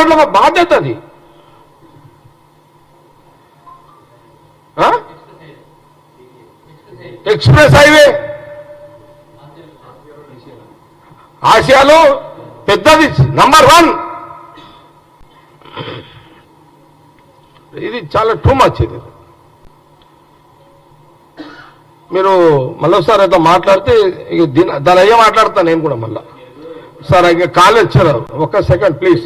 Government బాధ్యత అది. ఆ? Express highway. ఆసియాలో పెద్దది నంబర్ వన్. ఇది చాలా టూ మచ్ ఇది. మీరు మళ్ళీ ఒకసారి అయితే మాట్లాడితే ఇక దీని దాని అయ్యే మాట్లాడతాను నేను కూడా మళ్ళా. సార్ ఇక కాలేజ్ వచ్చారు. ఒక్క సెకండ్ ప్లీజ్.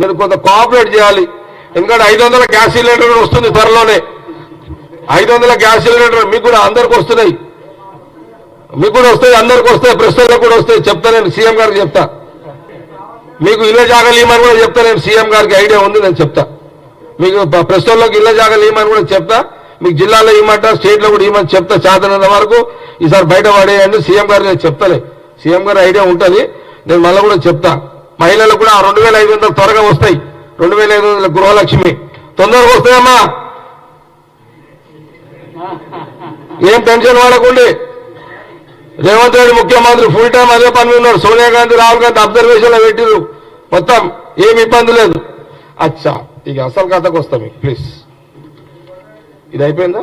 మీరు కొంత కోఆపరేట్ చేయాలి. ఎందుకంటే ఐదు వందల గ్యాస్ సిలిండర్ కూడా వస్తుంది త్వరలోనే. ఐదు వందల గ్యాస్ సిలిండర్ మీకు కూడా అందరికి వస్తున్నాయి. మీకు కూడా వస్తాయి అందరికి వస్తాయి ప్రస్తుతాలకు కూడా వస్తాయి. చెప్తా నేను సీఎం గారికి చెప్తా. మీకు ఇళ్ళ జాగాలు ఇవ్వమని కూడా చెప్తా నేను సీఎం గారికి ఐడియా ఉంది నేను చెప్తా. మీకు ప్రస్తుతంలోకి ఇళ్ళ జాగాలు ఇవ్వమని కూడా చెప్తా. మీకు జిల్లాలో ఇవ్వమంటా స్టేట్లో కూడా ఇవ్వమని చెప్తా చేతనంత వరకు ఈసారి బయట పడేయండి సీఎం గారు నేను చెప్తాలే. సీఎం గారి ఐడియా ఉంటుంది నేను మళ్ళీ కూడా చెప్తా. మహిళలకు కూడా రెండు వేల ఐదు వందలు త్వరగా వస్తాయి. రెండు వేల ఐదు వందల గృహలక్ష్మి. తొందరగా వస్తాయమ్మా. ఏం టెన్షన్ వాడకండి రేవంత్ రెడ్డి ముఖ్యమంత్రి ఫుల్ టైం అదే పని ఉన్నారు ఉన్నాడు. సోనియా గాంధీ రాహుల్ గాంధీ అబ్జర్వేషన్లో పెట్టిరు మొత్తం ఏమి ఇబ్బంది లేదు. అచ్చా ఇక అసలు కథకు వస్తాం మీకు ప్లీజ్ ఇది అయిపోయిందా?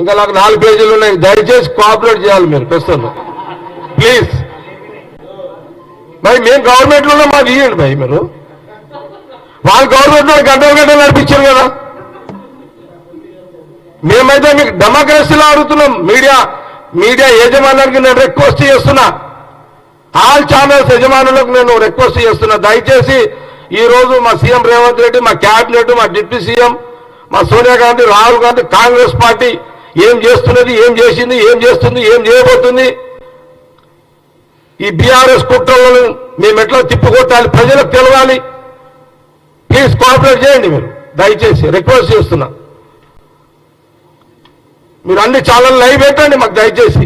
ఇంకా నాకు నాలుగు పేజీలు ఉన్నాయి. దయచేసి కోఆపరేట్ చేయాలి మీరు ప్రస్తుతం. ప్లీజ్ మరి మేము గవర్నమెంట్లో మాకు ఇవ్వండి భయ్ మీరు వాళ్ళు గవర్నమెంట్లో గంటలు గంటలు నడిపించారు కదా. మేమైతే మీకు డెమోక్రసీలో అడుగుతున్నాం మీడియా మీడియా యజమానులకి నేను రిక్వెస్ట్ చేస్తున్నా. ఆల్ ఛానల్స్ యజమానులకు నేను రిక్వెస్ట్ చేస్తున్నా. దయచేసి ఈ రోజు మా సీఎం రేవంత్ రెడ్డి మా క్యాబినెట్ మా డిప్యూటీ సీఎం మా సోనియా గాంధీ రాహుల్ గాంధీ కాంగ్రెస్ పార్టీ ఏం చేస్తున్నది ఏం చేసింది ఏం చేస్తుంది ఏం చేయబోతుంది? ఈ బీఆర్ఎస్ కుట్రలను మేము ఎట్లా తిప్పుకొట్టాలి? ప్రజలకు తెలవాలి. ప్లీజ్ కోఆపరేట్ చేయండి మీరు. దయచేసి రిక్వెస్ట్ చేస్తున్నా. మీరు అన్ని ఛానల్ లైవ్ పెట్టండి మాకు దయచేసి.